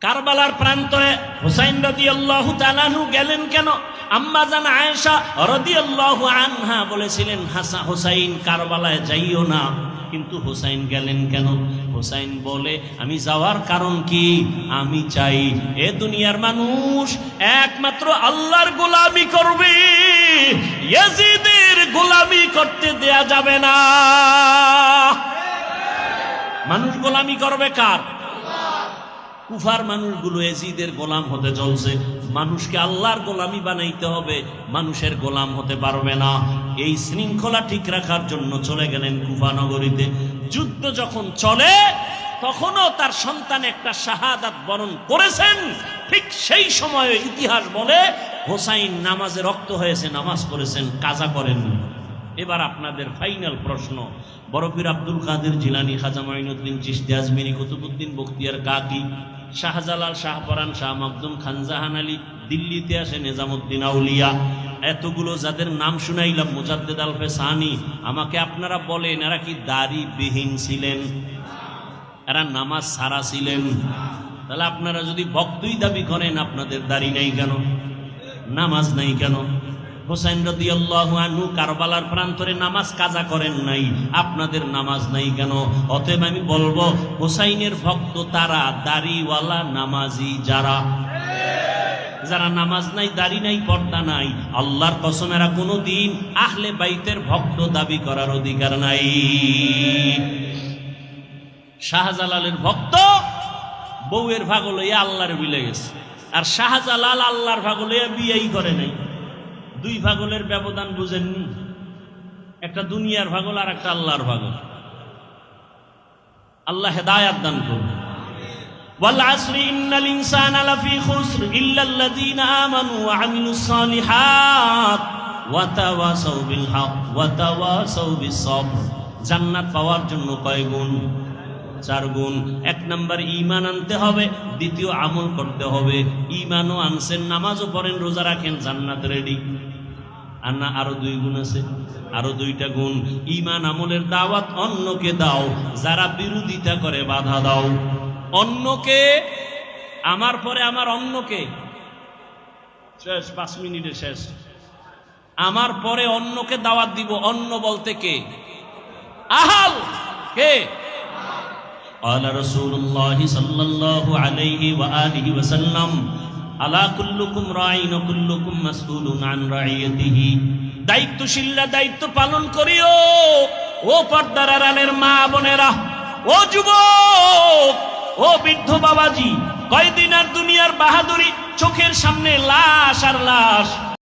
কারবালার প্রান্তরে হুসাইন রদি আল্লাহ তালানহু গেলেন কেন? আম্মা জান আয়েশা রদি আল্লাহ আনহা বলেছিলেন, হাসা হুসাইন, কারবালায় যাইও না। কিন্তু হুসাইন গেলেন কেন? হুসাইন বলে, আমি যাওয়ার কারণ কি? আমি চাই, এ দুনিয়ার মানুষ একমাত্র আল্লাহর গোলামি করবে। ইয়াজিদের গোলামি করতে দেয়া যাবে না। মানুষ গোলামি করবে কার? কুফার মানুষগুলো এজিদের গোলাম হতে চলছে। মানুষকে আল্লাহর গোলামি বানাইতে হবে, মানুষের গোলাম হতে পারবে না। এই শৃঙ্খলা ঠিক রাখার জন্য চলে গেলেন কুফা নগরীতে। যুদ্ধ যখন চলে, তখনও তার সন্তান একটা শাহাদাত বরণ করেছেন। ঠিক সেই সময়ে ইতিহাস বলে, হোসাইন নামাজে রক্ত হয়েছে, নামাজ পড়েছেন, কাজা করেননি। এবার আপনাদের ফাইনাল প্রশ্ন। বরফির আব্দুল কাদের জিলানি, খাজা মাইনুদ্দিন চিস্তি আজমিরি কুতুবুদ্দিন বখতিয়ার কাকি, শাহজালাল শাহপরান, শাহ মাকদুম খানজাহান আলী, দিল্লিতে আসে নিজামুদ্দিন আউলিয়া। এতগুলো যাদের নাম শুনাইলাম, মুজাদ্দেদ আলফে সানি আমাকে আপনারা বলেন, এরা কি দাড়ি বিহীন ছিলেন? এরা নামাজ সারা ছিলেন। তাহলে আপনারা যদি ভক্তই দাবি করেন, আপনাদের দাড়ি নাই কেন? নামাজ নাই কেন? হোসাইন রদি আল্লাহ আনহু কারবালার প্রান্তরে নামাজ কাজা করেন নাই। আপনাদের নামাজ নাই কেন? অতএব আমি বলব, হোসাইনের ভক্ত তারা দাড়িওয়ালা নামাজি যারা। যারা নামাজ নাই, দাড়ি নাই, পর্দা নাই, আল্লাহর কসমেরা কোনো দিন আহলে বাইতের ভক্ত দাবি করার অধিকার নাই। শাহজালালের ভক্ত বউয়ের ভাগ লইয়া আল্লাহর বিলে গেছে। আর শাহজালাল আল্লাহর ভাগ লইয়া বিয়েই করে নাই। দুই ভাগলের ব্যবধান বুঝেননি একটা দুনিয়ার ভাগল আর একটা আল্লাহর ভাগল আল্লাহ হেদায়াত দান করুন والعصر إن الإنسان لفي خسر إلا الذين آمنوا وعملوا الصالحات وتواصوا بالحق وتواصوا بالصبر জান্নাত পাওয়ার জন্য কয় গুণ চার গুণ এক নাম্বার ইমান আনতে হবে দ্বিতীয় আমল করতে হবে ইমানও আনছেন নামাজও পড়েন রোজা রাখেন জান্নাত রেডি আর না আরো দুই গুণ আছে আরো দুইটা গুণ ইমান আমলের দাওয়াত অন্যকে দাও যারা বিরোধিতা করে বাধা দাও অন্যকে আমার পরে আমার অন্যকে শেষ পাঁচ মিনিটে শেষ আমার পরে অন্যকে দাওয়াত দিব অন্য বলতে কে আহাল কে قال رسول الله صلى الله عليه وآله وسلم আলা কুল্লুকুম রাইন কুল্লুকুম মাসউলুন আন দায়িত্ব পালন করিও। ও পর্দার আড়ালের মা বোনেরা, ও যুবক, ও বৃদ্ধ বাবাজি, কয়দিন আর দুনিয়ার বাহাদুরি চোখের সামনে লাশ আর লাশ।